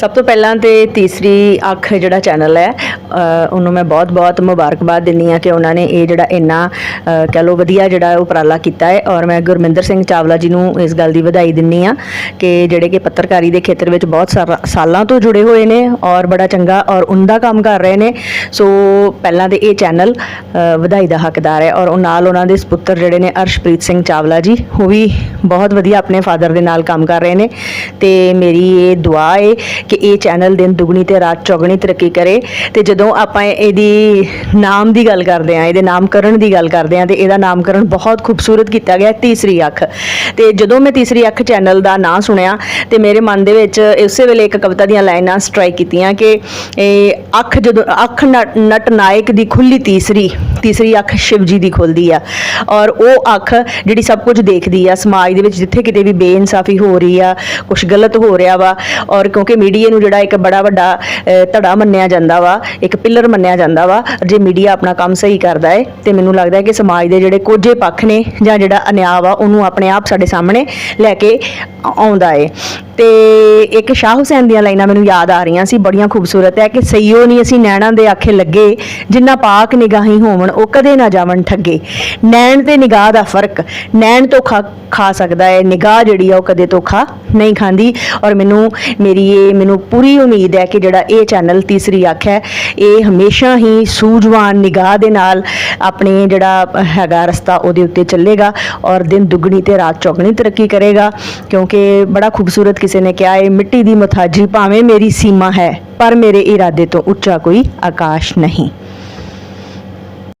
ਸਭ ਤੋਂ ਪਹਿਲਾਂ ਤੇ ਤੀਸਰੀ ਅੱਖ ਜਿਹੜਾ ਚੈਨਲ ਹੈ ਉਹਨੂੰ ਮੈਂ ਬਹੁਤ-ਬਹੁਤ ਮੁਬਾਰਕਬਾਦ ਦਿੰਦੀ ਆ ਕਿ ਉਹਨਾਂ ਨੇ ਇਹ ਜਿਹੜਾ ਇੰਨਾ ਅ, ਕਹਿ ਲਓ ਵਧੀਆ ਜਿਹੜਾ ਉਪਰਾਲਾ ਕੀਤਾ ਹੈ ਔਰ ਮੈਂ ਗੁਰਮਿੰਦਰ ਸਿੰਘ ਚਾਵਲਾ ਜੀ ਨੂੰ ਇਸ ਗੱਲ ਦੀ ਵਧਾਈ ਦਿੰਦੀ ਆ ਕਿ ਜਿਹੜੇ ਕਿ ਪੱਤਰਕਾਰੀ ਦੇ ਖੇਤਰ ਵਿੱਚ ਬਹੁਤ ਸਾਰਾ- ਸਾਲਾਂ ਤੋਂ ਜੁੜੇ ਹੋਏ ਨੇ ਔਰ ਬੜਾ ਚੰਗਾ ਔਰ ਉਮਦਾ ਕੰਮ ਕਰ ਰਹੇ ਨੇ। ਸੋ ਪਹਿਲਾਂ ਤੇ ਇਹ ਚੈਨਲ ਵਧਾਈ ਦਾ ਹੱਕਦਾਰ ਹੈ ਔਰ ਉਹ ਨਾਲ ਉਹਨਾਂ ਦੇ ਸੁਪੁੱਤਰ ਜਿਹੜੇ ਨੇ ਅਰਸ਼ਪ੍ਰੀਤ ਸਿੰਘ ਚਾਵਲਾ ਜੀ ਉਹ ਵੀ ਬਹੁਤ ਵਧੀਆ ਆਪਣੇ ਫਾਦਰ ਦੇ ਨਾਲ ਕੰਮ ਕਰ ਰਹੇ ਨੇ। ਤੇ ਮੇਰੀ ਇਹ ਦੁਆ ਹੈ ਕਿ ਇਹ ਚੈਨਲ ਦਿਨ ਦੁਗਣੀ ਤੇ ਰਾਤ ਚੌਗਣੀ ਤਰੱਕੀ ਕਰੇ ਤੇ ਜਦੋਂ ਆਪਾਂ ਇਹਦੀ ਨਾਮ ਦੀ ਗੱਲ ਕਰਦੇ ਆ ਇਹਦੇ ਨਾਮਕਰਨ ਦੀ ਗੱਲ ਕਰਦੇ ਆ ਤੇ ਇਹਦਾ ਨਾਮਕਰਨ ਬਹੁਤ ਖੂਬਸੂਰਤ ਕੀਤਾ ਗਿਆ ਤੀਸਰੀ ਅੱਖ। ਤੇ ਜਦੋਂ ਮੈਂ ਤੀਸਰੀ ਅੱਖ ਚੈਨਲ ਦਾ ਨਾਂ ਸੁਣਿਆ ਤੇ ਮੇਰੇ ਮਨ ਦੇ ਵਿੱਚ ਉਸੇ ਵੇਲੇ ਇੱਕ ਕਵਿਤਾ ਦੀਆਂ ਲਾਈਨਾਂ ਸਟ੍ਰਾਈਕ ਕੀਤੀਆਂ ਕਿ, ਇਹ ਅੱਖ ਜਦੋਂ, ਅੱਖ ਨਟ ਨਟ ਨਾਇਕ ਦੀ ਖੁੱਲੀ ਤੀਸਰੀ ਤੀਸਰੀ ਅੱਖ ਸ਼ਿਵ ਜੀ ਦੀ ਖੁੱਲਦੀ ਆ। ਔਰ ਉਹ ਅੱਖ ਜਿਹੜੀ ਸਭ ਕੁਝ ਦੇਖਦੀ ਆ, ਸਮਾਜ ਦੇ ਵਿੱਚ ਜਿੱਥੇ ਕਿਤੇ ਵੀ ਬੇਇਨਸਾਫੀ ਹੋ ਰਹੀ ਆ ਕੁਝ ਗਲਤ ਹੋ ਰਿਹਾ ਵਾ, ਔਰ ਕਿਉਂਕਿ ਮੀਡੀਆ ਨੂੰ ਜਿਹੜਾ ਇੱਕ ਬੜਾ ਵੱਡਾ ਧੜਾ ਮੰਨਿਆ ਜਾਂਦਾ ਵਾ, ਇੱਕ ਪਿੱਲਰ ਮੰਨਿਆ ਜਾਂਦਾ ਵਾ, ਜੇ ਮੀਡੀਆ ਆਪਣਾ ਕੰਮ ਸਹੀ ਕਰਦਾ ਹੈ ਤੇ ਮੈਨੂੰ ਲੱਗਦਾ ਹੈ ਕਿ ਸਮਾਜ ਦੇ ਜਿਹੜੇ ਕੋਝੇ ਪੱਖ ਨੇ ਜਾਂ ਜਿਹੜਾ ਅਨਿਆਂ ਵਾ, ਉਹਨੂੰ ਆਪਣੇ ਆਪ ਸਾਡੇ ਸਾਹਮਣੇ ਲੈ ਕੇ ਆਉਂਦਾ ਏ। ਤੇ ਇੱਕ ਸ਼ਾਹ ਹੁਸੈਨ ਦੀਆਂ ਲਾਈਨਾਂ ਮੈਨੂੰ ਯਾਦ ਆ ਰਹੀਆਂ ਸੀ, ਬੜੀਆਂ ਖੂਬਸੂਰਤ ਹੈ ਕਿ ਸਈਓ ਨਹੀਂ ਅਸੀਂ ਨੈਣਾਂ ਦੇ ਆਖੇ ਲੱਗੇ, ਜਿੰਨਾ ਪਾਕ ਨਿਗਾਹੀ ਹੋਵਣ, ਉਹ ਕਦੇ ਨਾ ਜਾਵਣ ਠੱਗੇ। ਨੈਣ ਤੇ ਨਿਗਾਹ ਦਾ ਫ਼ਰਕ, ਨੈਣ ਤੋਂ ਖਾ ਖਾ ਸਕਦਾ ਹੈ ਨਿਗਾਹ ਜਿਹੜੀ ਆ ਉਹ ਕਦੇ ਧੋਖਾ ਨਹੀਂ ਖਾਂਦੀ। ਔਰ ਮੈਨੂੰ, ਮੇਰੀ ਇਹ, ਮੈਨੂੰ ਪੂਰੀ ਉਮੀਦ ਹੈ ਕਿ ਜਿਹੜਾ ਇਹ ਚੈਨਲ ਤੀਸਰੀ ਅੱਖ ਹੈ, ਇਹ ਹਮੇਸ਼ਾ ਹੀ ਸੂਝਵਾਨ ਨਿਗਾਹ ਦੇ ਨਾਲ ਆਪਣੇ ਜਿਹੜਾ ਹੈਗਾ ਰਸਤਾ ਉਹਦੇ ਉੱਤੇ ਚੱਲੇਗਾ ਔਰ ਦਿਨ ਦੁੱਗਣੀ ਤੇ ਰਾਤ ਚੌਗਣੀ ਤਰੱਕੀ ਕਰੇਗਾ, ਕਿਉਂਕਿ ਕਿ ਬੜਾ ਖੂਬਸੂਰਤ ਕਿਸੇ ਨੇ ਕਿਹਾ ਹੈ ਮਿੱਟੀ ਦੀ ਮੁਥਾਜੀ ਭਾਵੇਂ ਮੇਰੀ ਸੀਮਾ ਹੈ, ਪਰ ਮੇਰੇ ਇਰਾਦੇ ਤੋਂ ਉੱਚਾ ਕੋਈ ਆਕਾਸ਼ ਨਹੀਂ।